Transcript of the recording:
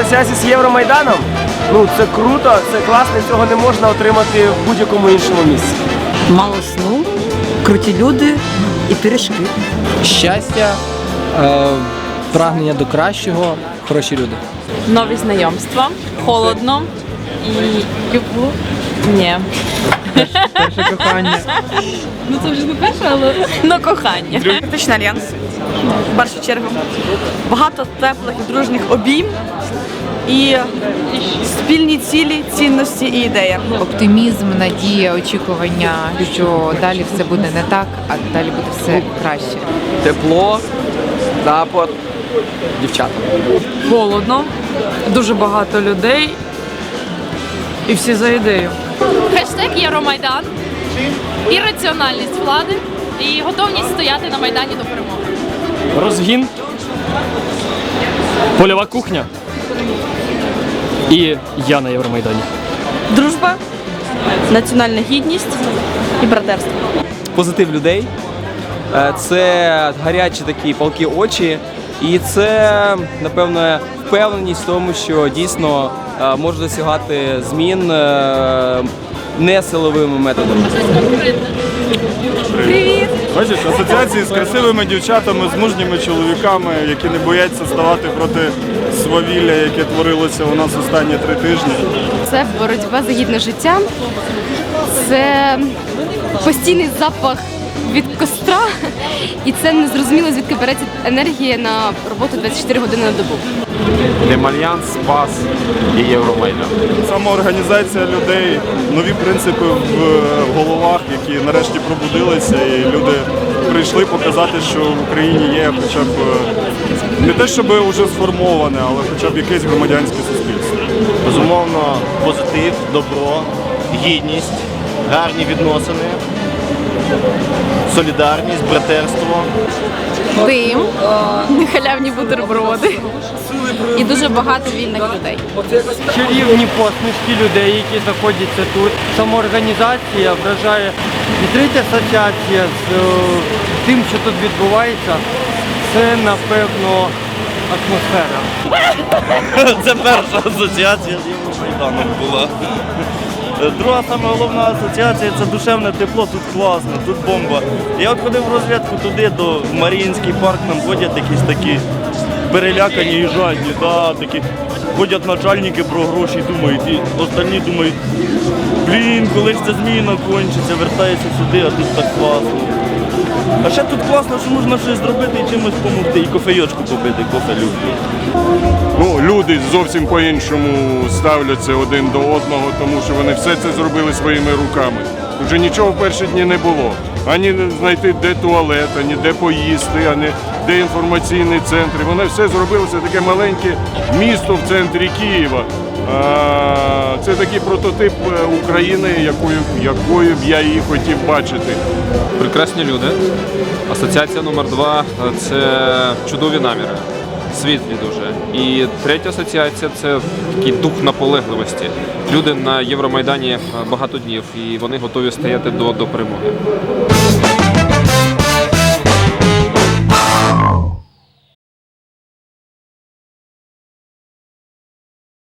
асоціації з Євромайданом. Ну це круто, це класно, цього не можна отримати в будь-якому іншому місці. Мало сну, круті люди і пиріжки. щастя, е, прагнення до кращого, хороші люди. нові знайомства, холодно і любов. Ні. Перше кохання. Ну це вже не перше, але ну кохання. Політичний альянс. В першу чергу. Багато теплих і дружніх обійм і спільні цілі, цінності і ідея. оптимізм, надія, очікування, що далі все буде не так, а далі буде все краще. Тепло, напад, дівчата. Холодно, дуже багато людей і всі за ідею. Хештег Євромайдан, ірраціональність влади і готовність стояти на майдані до перемоги. розгін, польова кухня і я на Євромайдані. Дружба, національна гідність і братерство. Позитив людей. Е, Це гарячі такі палкі очі. І це, напевно, впевненість в тому, що дійсно е, можна досягати змін е, не силовими методами. Бачиш, асоціації з красивими дівчатами, з мужніми чоловіками, які не бояться ставати проти свавілля, яке творилося у нас останні три тижні. Це боротьба за гідне життя, це постійний запах від костра, і це незрозуміло, звідки береться енергія на роботу 24 години на добу. Демальянс, Спас і Євромайдан. Самоорганізація людей, нові принципи в в головах, які нарешті пробудилися, і люди прийшли показати, що в Україні є хоча б е, не те, щоб вже сформоване, але хоча б якесь громадянське суспільство. Безумовно, позитив, добро, гідність, гарні відносини, солідарність, братерство. Дим, халявні бутерброди і дуже багато вільних людей. Чарівні посмішки людей, які знаходяться тут. Самоорганізація вражає і третя асоціація з е, тим, що тут відбувається. Це напевно атмосфера. Це перша асоціація з Євромайданом була. Друга саме головна асоціація це душевне тепло, тут класно, тут бомба. Я от ходив в розвідку туди, до Маріїнський парк, там ходять якісь такі перелякані і жадні, да, такі. Ходять начальники про гроші, думають, і останні думають, блін, коли ж ця зміна кончиться, вертається сюди, а тут так класно. А ще тут класно, що можна щось зробити і чимось допомогти, і кофейочку побити, кофе люблю. Ну, люди зовсім по-іншому ставляться один до одного, тому що вони все це зробили своїми руками. Тут нічого в перші дні не було. Ані знайти де туалет, ані де поїсти, ані де інформаційний центр. Вони все зробили, це таке маленьке місто в центрі Києва. А, Це такий прототип е, України, якою, якою б я її хотів бачити. Прекрасні люди. Асоціація номер два це чудові наміри, світлі дуже. І третя асоціація це такий дух наполегливості. Люди на Євромайдані багато днів і вони готові стояти до, до перемоги.